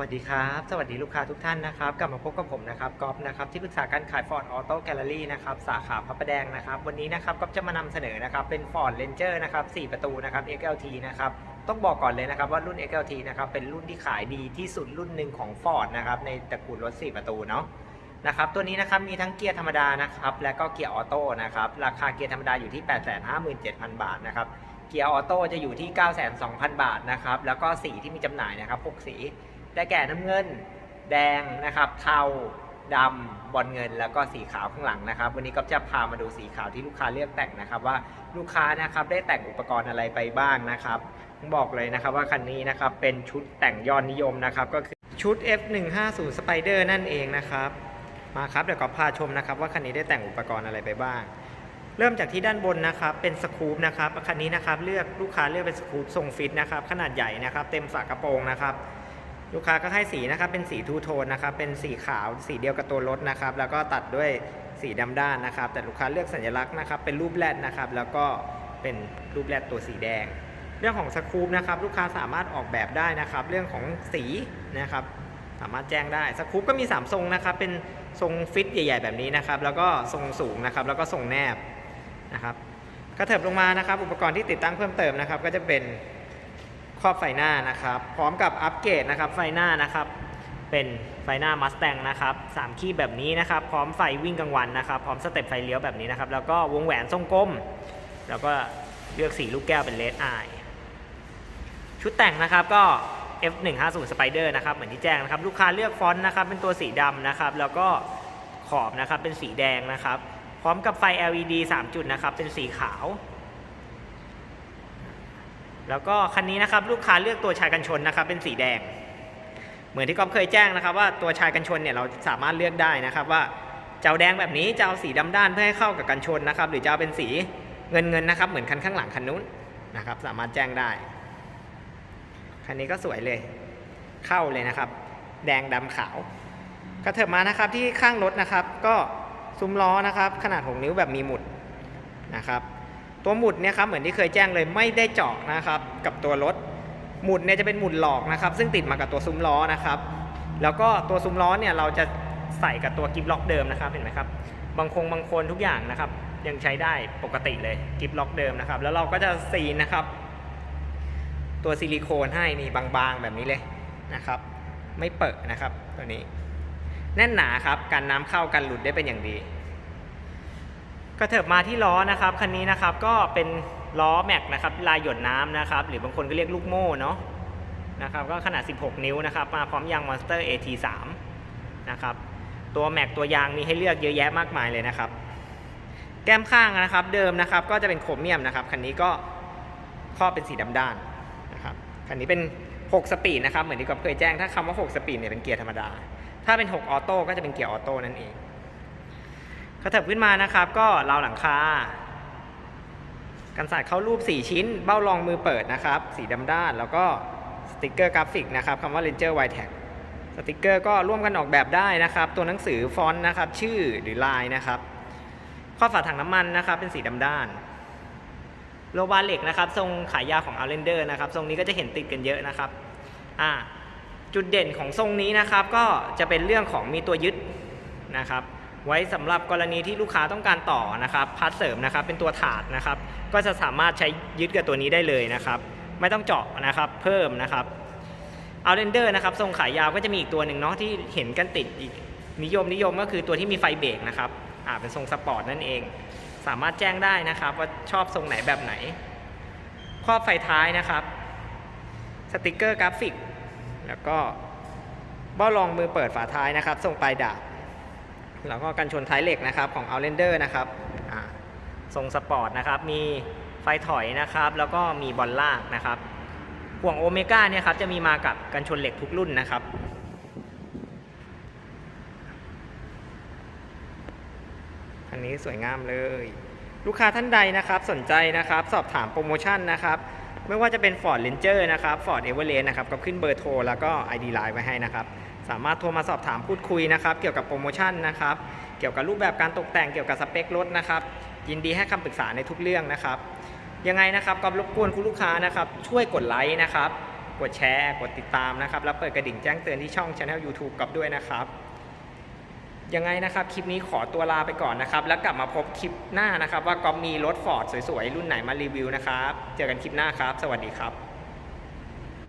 วัสดีครับ สวัสดีลูกค้าทุกท่านนะครับ กลับมาพบกับผมนะครับก๊อฟนะครับที่ปรึกษาการขาย Ford Auto Gallery นะครับสาขาพระประแดงนะครับ วันนี้นะครับก็จะมานำเสนอนะครับเป็น Ford Ranger นะครับ4ประตูนะครับ XLT นะครับต้องบอกก่อนเลยนะครับว่ารุ่น XLT นะครับเป็นรุ่นที่ขายดีที่สุดรุ่นหนึ่งของ Ford นะครับในตระกูลรถ 4 ประตูเนาะนะครับตัวนี้นะครับมีทั้งเกียร์ธรรมดานะครับและก็เกียร์ออโต้นะครับราคาเกียร์ธรรมดาอยู่ที่ 857,000 บาทนะครับเกียร์ออโต้จะอยู่ที่ 9,200 0 บาทนะครับแล้วก็สีที่มีจำหน่ายนะครับ6สี ได้แก่น้ำเงิน แดงนะครับ เทาดำบอลเงินแล้วก็สีขาวข้างหลังนะครับ วันนี้ก็จะพามาดูสีขาวที่ลูกค้าเลือกแต่งนะครับว่าลูกค้านะครับได้แต่งอุปกรณ์อะไรไปบ้างนะครับบอกเลยนะครับว่าคันนี้นะครับเป็นชุดแต่งยอดนิยมนะครับก็คือชุด F150 Spider นั่นเองนะครับมาครับเดี๋ยวก็พาชมนะครับว่าคันนี้ได้แต่งอุปกรณ์อะไรไปบ้าง เริ่มจากที่ด้านบนนะครับเป็นสกู๊ปนะครับคันนี้นะครับเลือกลูกค้าเลือกเป็นสกู๊ปทรงฟิตนะครับขนาดใหญ่นะครับเต็มฝากระโปรงนะครับ ลูกค้าก็ให้สีนะครับ เป็นสีทูโทนนะครับ เป็นสีขาวสีเดียวกับตัวรถนะครับ แล้วก็ตัดด้วยสีดำด้านนะครับ แต่ลูกค้าเลือกสัญลักษณ์นะครับ เป็นรูปแรดนะครับ แล้วก็เป็นรูปแรดตัวสีแดง เรื่องของสครูปนะครับ ลูกค้าสามารถออกแบบได้นะครับ เรื่องของสีนะครับ สามารถแจ้งได้สครูปก็มี 3 ทรงนะครับ เป็นทรงฟิตใหญ่ ๆ แบบนี้นะครับ แล้วก็ทรงสูงนะครับ แล้วก็ทรงแนบนะครับกระเถิบลงมานะครับ อุปกรณ์ที่ติดตั้งเพิ่มเติมนะครับ ก็จะเป็น ครอบไฟหน้านะครับ พร้อมกับอัปเกรดนะครับไฟหน้านะครับ เป็นไฟหน้า Mustang นะครับ3ขีดแบบนี้นะครับ พร้อมไฟวิ่งกลางวันนะครับ พร้อมสเต็ปไฟเลี้ยวแบบนี้นะครับ แล้วก็วงแหวนทรงกลม แล้วก็เลือกสีลูกแก้วเป็นเลดไอชุดแต่งนะครับก็ F150 Spider นะครับ เหมือนที่แจ้งนะครับ ลูกค้าเลือกฟอนต์นะครับ เป็นตัวสีดำนะครับ แล้วก็ขอบนะครับ เป็นสีแดงนะครับ พร้อมกับไฟ LED 3 จุดนะครับ เป็นสีขาว แล้วก็คันนี้นะครับลูกค้าเลือกตัวชายกันชนนะครับเป็นสีแดง เหมือนที่ก๊อฟเคยแจ้งนะครับ ว่าตัวชายกันชนเนี่ยเราสามารถเลือกได้นะครับ ว่าจะเอาแดงแบบนี้จะเอาสีดำด้านเพื่อให้เข้ากับกันชนนะครับ หรือจะเอาเป็นสีเงินเงินนะครับ เหมือนคันข้างหลังคันนู้นนะครับ สามารถแจ้งได้คันนี้ก็สวยเลยเข้าเลยนะครับ แดงดำขาวกระเถิบมานะครับที่ข้างรถนะครับ ก็ซุ้มล้อนะครับ ขนาด 6 นิ้วแบบมีหมุดนะครับ ตัวหมุดเนี่ยครับเหมือนที่เคยแจ้งเลยไม่ได้เจาะนะครับกับตัวรถหมุดเนี่ยจะเป็นหมุดหลอกนะครับ ซึ่งติดมากับตัวซุ้มล้อนะครับ แล้วก็ตัวซุ้มล้อเนี่ยเราจะใส่กับตัวกิฟล็อกเดิมนะครับเห็นไหมครับบางคงบางคนทุกอย่างนะครับ ยังใช้ได้ปกติเลยกิฟล็อกเดิมนะครับ แล้วเราก็จะซีนนะครับ ตัวซิลิโคนให้นี่บางๆแบบนี้เลยนะครับ ไม่เปิดนะครับตัวนี้ แน่นหนาครับการน้ำเข้ากันหลุดได้เป็นอย่างดี กระเถิบมาที่ล้อนะครับคันนี้นะครับก็เป็นล้อแม็กนะครับลายหยดน้ำนะครับหรือบางคนก็เรียกลูกโม่เนาะนะครับก็ขนาด 16 นิ้วนะครับมาพร้อมยาง Monster AT3 นะครับตัวแม็กตัวยางมีให้เลือกเยอะแยะมากมายเลยนะครับ แก้มข้างนะครับเดิมนะครับก็จะเป็นโครเมียมนะครับคันนี้ก็ข้อบเป็นสีดำด้านนะครับคันนี้เป็น 6 สปีดนะครับเหมือนที่ก๊อฟเคยแจ้งถ้าคำว่า 6 สปีดเนี่ยเป็นเกียร์ธรรมดา ถ้าเป็น 6 ออโต้ก็จะเป็นเกียร์ออโต้นั่นเอง กระเถิบขึ้นมานะครับ ก็ราวหลังคากันสาดเข้ารูป 4 ชิ้น เบ้ารองมือเปิดนะครับ สีดำด้าน แล้วก็สติกเกอร์กราฟิกนะครับคำว่า Ranger w i t e c สติกเกอร์ก็ร่วมกันออกแบบได้นะครับ ตัวหนังสือฟอนต์นะครับ ชื่อหรือลายนะครับข้อฝาถังน้ำมันนะครับ เป็นสีดำด้านโลบาเหล็กนะครับ ทรงขายยาวของ Outlander นะครับ ทรงนี้ก็จะเห็นติดกันเยอะนะครับอ่าจุดเด่นของทรงนี้นะครับ ก็จะเป็นเรื่องของมีตัวยึดนะครับ ไว้สำหรับกรณีที่ลูกค้าต้องการต่อนะครับพาร์ทเสริมนะครับเป็นตัวถาดนะครับ ก็จะสามารถใช้ยึดกับตัวนี้ได้เลยนะครับ ไม่ต้องเจาะนะครับเพิ่มนะครับเอาเรนเดอร์นะครับทรงขายาวก็จะมีอีกตัวหนึ่งเนาะที่เห็นกันติดอีกนิยมนิยมก็คือตัวที่มีไฟเบรกนะครับอ่าเป็นทรงสปอร์ตนั่นเอง สามารถแจ้งได้นะครับว่าชอบทรงไหนแบบไหน ครอบไฟท้ายนะครับสติกเกอร์กราฟิก แล้วก็เบ้ารองมือเปิดฝาท้ายนะครับทรงปลายดาบ แล้วก็กันชนท้ายเหล็กนะครับของ Outlander นะครับทรงสปอร์ตนะครับ มีไฟถอยนะครับ แล้วก็มีบอลลากนะครับห่วงโอเมก้าเนี่ยครับจะมีมากับกันชนเหล็กทุกรุ่นนะครับอันนี้สวยงามเลย ลูกค้าท่านใดนะครับสนใจนะครับ สอบถามโปรโมชั่นนะครับ ไม่ว่าจะเป็น Ford Ranger นะครับ Ford Everest นะครับก็ขึ้นเบอร์โทรแล้วก็ ID Line ไว้ให้นะครับสามารถโทรมาสอบถามพูดคุยนะครับ เกี่ยวกับโปรโมชั่นนะครับ เกี่ยวกับรูปแบบการตกแต่งเกี่ยวกับสเปครถนะครับ ยินดีให้คำปรึกษาในทุกเรื่องนะครับ ยังไงนะครับก็รบกวนคุณลูกค้านะครับ ช่วยกดไลค์นะครับ กดแชร์ กดติดตามนะครับ แล้วเปิดกระดิ่งแจ้งเตือนที่ช่อง Channel YouTube ก๊อฟด้วยนะครับ ยังไงนะครับ คลิปนี้ขอตัวลาไปก่อนนะครับ แล้วกลับมาพบคลิปหน้านะครับ ว่าก๊อฟมีรถฟอร์ดสวยๆรุ่นไหนมารีวิวนะครับ เจอกันคลิปหน้าครับ สวัสดีครับ